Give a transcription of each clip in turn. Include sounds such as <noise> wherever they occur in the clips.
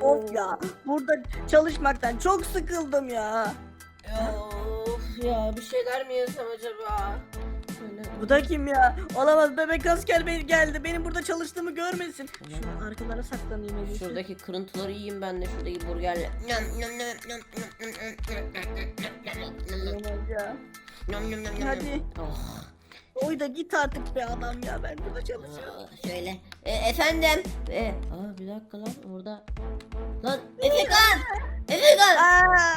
Of ya burada çalışmaktan çok sıkıldım ya. Ya, of ya bir şeyler mi yesem acaba? Şöyle. Bu da kim ya? Olamaz bebek asker beni geldi. Benim burada çalıştığımı görmesin. Şu arkalara saklanayım en iyisi. Şuradaki kırıntıları yiyeyim ben de şuradaki burgerle. Olamaz ya. Hadi. Oh. Oy da git artık be adam ya. Ben burada çalışıyorum. Aa, Şöyle. E, efendim. E, aa, bir dakika lan orada. Lan Efekan. Efekan. Aa,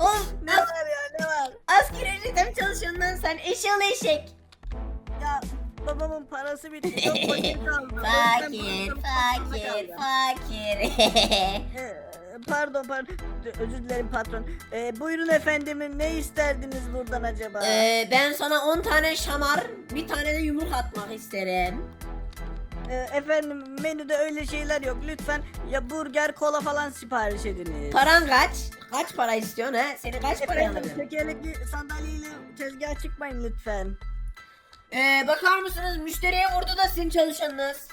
Of. ne var ya ne var? Asker ücrete mi çalışıyorsun lan sen? Eşyalı eşek. Ya babamın parası bitti. Çok <laughs> fakir kaldım. Fakir, fakir, fakir. <laughs> Pardon pardon özür dilerim patron. Ee, buyurun efendim ne isterdiniz buradan acaba? Ee, ben sana 10 tane şamar, bir tane de yumruk atmak isterim. Ee, efendim menüde öyle şeyler yok. Lütfen ya burger kola falan sipariş ediniz. Paran kaç? Kaç para istiyorsun ha? Seni kaç paraya Efendim alabilirim? tekerlekli sandalyeyle tezgaha çıkmayın lütfen. Ee, bakar mısınız müşteriye vurdu da sizin çalışanınız.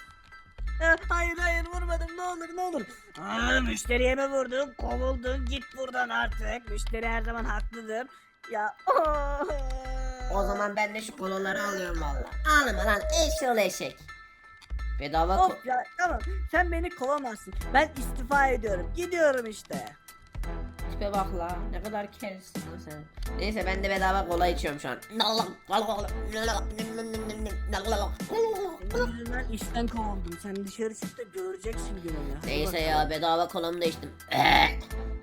Ee, hayır hayır vurmadım ne olur ne olur. Aa, müşteriye mi vurdun kovuldun git buradan artık. Müşteri her zaman haklıdır. Ya O zaman ben de şu kolaları alıyorum valla. Alma lan eşyalı eşek. Bedava ko- Of ya tamam sen beni kovamazsın. Ben istifa ediyorum. Gidiyorum işte. tipe bak la. Ne kadar kersin lan sen. Neyse ben de bedava kola içiyorum şu an. Senin yüzünden işten kovuldum. Sen dışarı çık da göreceksin gününü. Hadi Neyse bakalım. ya bedava kolamı da içtim. <clears throat>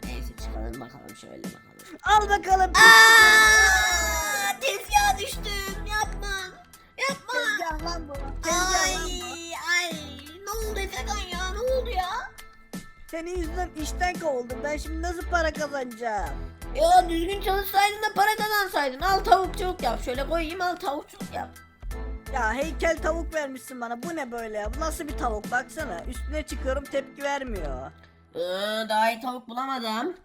Neyse çıkalım bakalım şöyle bakalım. Al bakalım. Aa, tezgaha düştüm. Yapma. Yapma. Tezgah lan bu. Tezgah Ay lan bu. ay. Ne oldu Efekan ya? Ne oldu ya? Senin yüzünden işten kovuldum. Ben şimdi nasıl para kazanacağım? Ya düzgün çalışsaydın da para kazansaydın. Al tavukçuluk yap. Şöyle koyayım al tavukçuluk yap. Ya heykel tavuk vermişsin bana. Bu ne böyle ya? Bu nasıl bir tavuk? Baksana. Üstüne çıkıyorum tepki vermiyor. Ee, daha iyi tavuk bulamadım.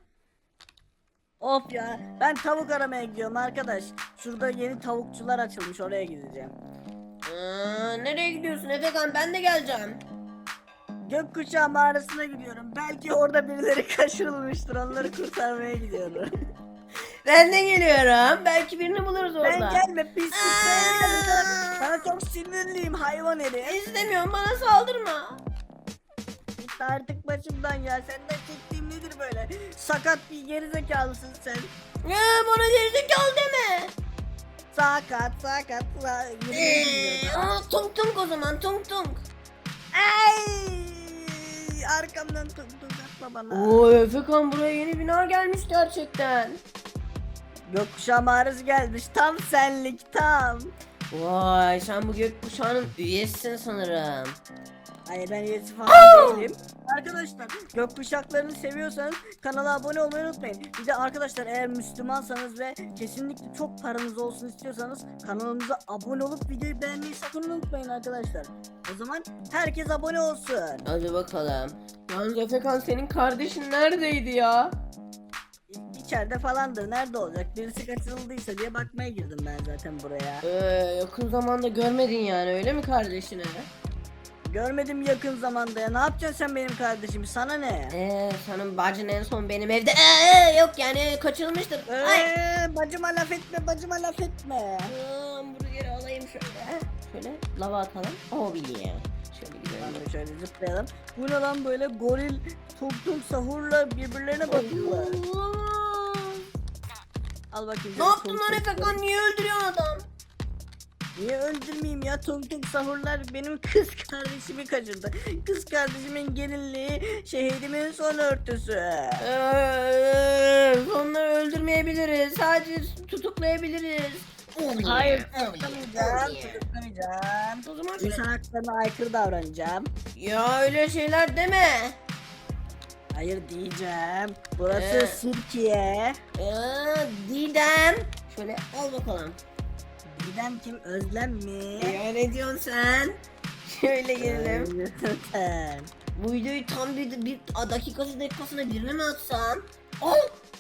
Of ya. Ben tavuk aramaya gidiyorum arkadaş. Şurada yeni tavukçular açılmış. Oraya gideceğim. Ee, nereye gidiyorsun Efekan? Ben de geleceğim. Gökkuşağı mağarasına gidiyorum. Belki orada birileri <laughs> kaçırılmıştır. Onları kurtarmaya gidiyorum. <laughs> Ben de geliyorum. Belki birini buluruz orada. ben gelme. Ben gelme. Sana, çok sinirliyim hayvan herif. İstemiyorum bana saldırma. Git artık başımdan ya. Senden çektiğim nedir böyle? Sakat bir gerizekalısın sen. Ya bana gerizekalı deme. Sakat sakat. Sa Ee, aa, tung tung o zaman tung tung. Ay! Arkamdan atma bana. Oo Efekan buraya yeni bina gelmiş gerçekten. Gökkuşağı mağarası gelmiş. Tam senlik tam. Vay sen bu gökkuşağının üyesisin sanırım. Hayır ben üyesi falan değilim. Arkadaşlar gökkuşaklarını seviyorsanız kanala abone olmayı unutmayın. Bir de arkadaşlar eğer Müslümansanız ve kesinlikle çok paranız olsun istiyorsanız kanalımıza abone olup videoyu beğenmeyi sakın unutmayın arkadaşlar. O zaman herkes abone olsun. Hadi bakalım. Yalnız Efekan senin kardeşin neredeydi ya? İçeride falandır. Nerede olacak? Birisi kaçırıldıysa diye bakmaya girdim ben zaten buraya. Ee, yakın zamanda görmedin yani öyle mi kardeşini? Görmedim yakın zamanda ya. Ne yapacaksın sen benim kardeşim? Sana ne? Ee, senin bacın en son benim evde ee, yok yani kaçırılmıştır. Ay. Eee bacıma laf etme, bacıma laf etme. Aa, Hamburgeri alayım şöyle. Şöyle lava atalım. O biliyor. Şöyle gidelim. Hadi şöyle zıplayalım. Bu ne lan böyle goril tuk tuk sahurla birbirlerine bakıyorlar. Al bakayım. Ne yaptın lan Efekan? Niye öldürüyorsun adam? Niye öldürmeyeyim ya tung tung sahurlar benim <laughs> kız kardeşimi kaçırdı. Kız kardeşimin gelinliği şehidimin son örtüsü. Ee, onları öldürmeyebiliriz. Sadece tutuklayabiliriz. Hayır tutuklamayacağım, tutuklamayacağım. O zaman İnsan haklarına aykırı davranacağım. Ya öyle şeyler deme. Hayır diyeceğim. Burası Ee? Sirkiye. Ee, Didem. Şöyle al bakalım. Didem kim? Özlem mi? Ya ne diyorsun sen? Şöyle gelelim. <laughs> Bu videoyu tam bir, bir dakikası dakikasına birine mi atsam? Oh!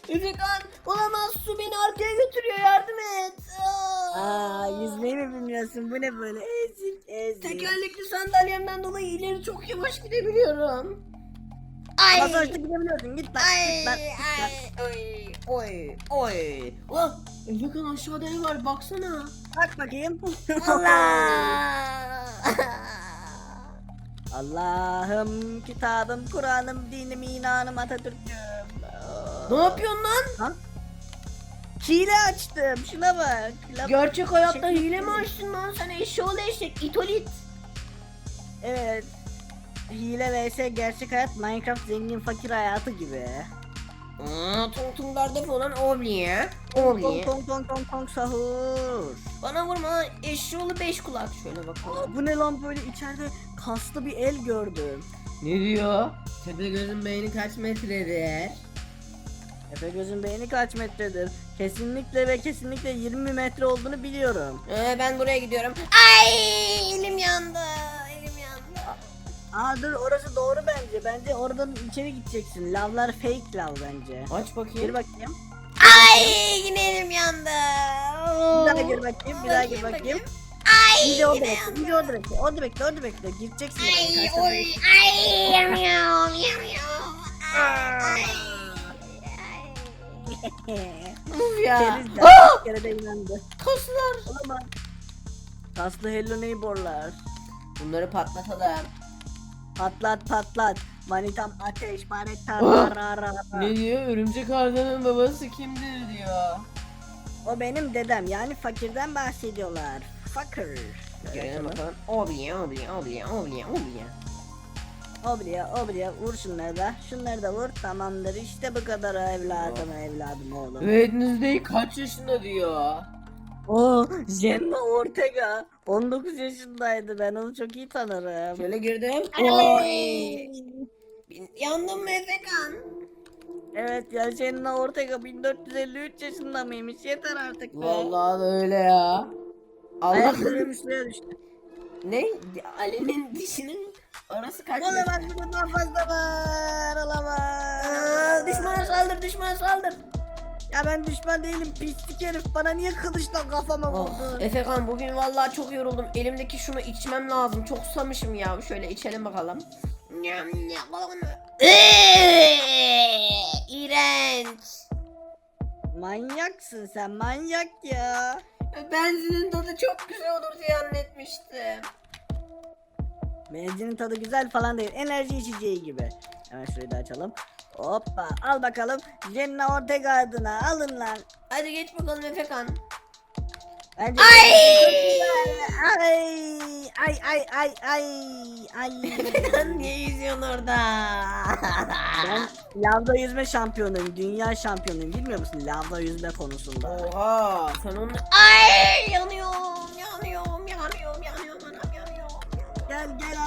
Efekan olamaz su beni arkaya götürüyor yardım et. Aa, yüzmeyi mi bilmiyorsun? Bu ne böyle? Ezik ezik. Tekerlekli sandalyemden dolayı ileri çok yavaş gidebiliyorum. Ay. Masajda gidebiliyorsun. Git lan. Ay, Git lan. ay, oy, oy, oy. Oh, Efekan aşağıda ne var baksana. Bak bakayım. Allah. <laughs> Allah'ım, kitabım, Kur'an'ım, dinim, inanım, Atatürk'üm. ne yapıyorsun lan? Ha? Hile açtım. Şuna bak. La- Gerçek hayatta hile mi açtın lan? Sen eşşoğlu eşek, itolit. Evet. Hile vs gerçek hayat Minecraft zengin fakir hayatı gibi. Aa, tungtunglarda falan obliye. Tong Obliye. tong tong tong tong sahur. Bana vurma lan eşşoğlu beş kulak. Şöyle bakalım. Aa, bu ne lan böyle içeride kaslı bir el gördüm. Ne diyor? Tepe gözün beyni kaç metredir? Tepegöz'ün beyni kaç metredir? Kesinlikle ve kesinlikle 20 metre olduğunu biliyorum. Ee, ben buraya gidiyorum. Ay. Elim yandı. Aa dur orası doğru bence. Bence oradan içeri gideceksin. Lavlar fake lav bence. Aç Gir bakayım. bakayım. Ay yine elim yandı. Bir daha gir bakayım. Bir daha gir bakayım. Ay Bir de orada yine bekle. yandı. Bir de orada bekle. Orada bekle. Orada bekle. Gireceksin. Ay oy ay yanıyorum yanıyorum. Ay. Uf ya. Keriz kere de inandı. Kaslar. Olamaz. Kaslı hello neighborlar. Bunları patlatalım. Patlat patlat. Manitam ateş paret Ah! tararara. Ne diyor? Örümcek Arda'nın babası kimdir diyor. O benim dedem yani fakirden bahsediyorlar. Fakir. Görelim bakalım. Obliye obliye obliye obliye obliye. Obliya obliya vur şunları da. Şunları da vur tamamdır işte bu kadar evladım evladım oğlum. Wednesday kaç yaşında diyor. Oo Jenna Ortega 19 yaşındaydı ben onu çok iyi tanırım. Şöyle girdim. Oy. Yandım Efekan? Evet ya Jenna Ortega 1453 yaşında mıymış yeter artık be. Vallahi da öyle ya. Allah Ayaklarım üstüne düştü. ne? Ali'nin dişinin arası kaç? Olamaz bundan fazla var olamaz. Düşman saldır düşman saldır. Ya ben düşman değilim pislik herif bana niye kılıçla kafama Oh, vurdun? Efekan bugün vallahi çok yoruldum. Elimdeki şunu içmem lazım. Çok susamışım ya. Şöyle içelim bakalım. İğrenç. Manyaksın sen manyak ya. Benzinin tadı çok güzel olur diye anlatmıştım. Benzinin tadı güzel falan değil enerji içeceği gibi. Hemen şurayı da açalım. Hoppa al bakalım Jenna Ortega adına alın lan. Hadi geç bakalım Efekan. Bence Ay! ay ay ay ay ay ay. <laughs> Niye yüzüyorsun orada? ben lavda yüzme şampiyonuyum. Dünya şampiyonuyum. Bilmiyor musun lavda yüzme konusunda? Oha sen onu... Ay yanıyorum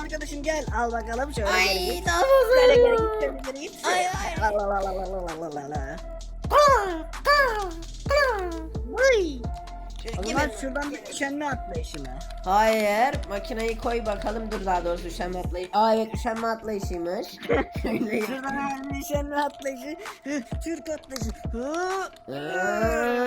arkadaşım gel. Al bakalım şöyle geri Ay git. daha fazla Geri geri git geri geri git. Ay, ay. La la la la la la la la la. Vay. O zaman şuradan bir üşenme atlayışı mı? Hayır makineyi koy bakalım dur daha doğrusu üşenme atlayışı. Aa evet üşenme atlayışıymış. <laughs> Şöyle. Şuradan hemen bir üşenme atlayışı. Hı, Türk atlayışı. Hı. Aa,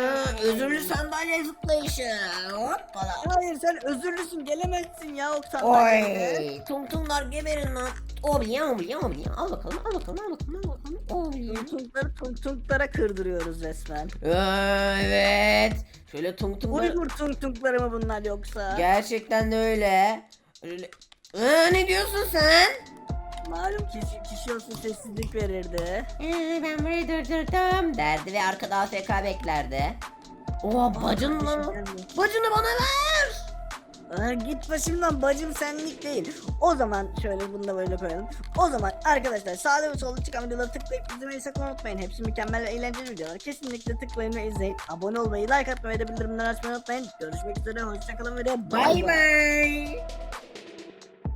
Özürlü sandalye zıplayışı. Hoppala. Hayır sen özürlüsün gelemezsin ya o sandalyeye. Oy. Tung tunglar geberin lan. Obi obi obi. Al bakalım al bakalım al bakalım al bakalım. Obi. Tung tung tunglara kırdırıyoruz resmen. Evet. Şöyle tung tunglar. Uygur tung tungları mı bunlar yoksa? Gerçekten de öyle. Öyle. Aa, ne diyorsun sen? Malum kişi, kişi olsun sessizlik verirdi. Ee, ben burayı durdurdum derdi ve arkada AFK beklerdi. Oha bacın lan. o. Bacını bana ver. Aa, git başımdan bacım senlik değil. O zaman şöyle bunu da böyle koyalım. O zaman arkadaşlar sağda ve solda çıkan videoları tıklayıp izlemeyi sakın unutmayın. Hepsi mükemmel ve eğlenceli videolar. Kesinlikle tıklayın ve izleyin. Abone olmayı, like atmayı ve de bildirimleri açmayı unutmayın. Görüşmek üzere, hoşçakalın ve de. Bay bay.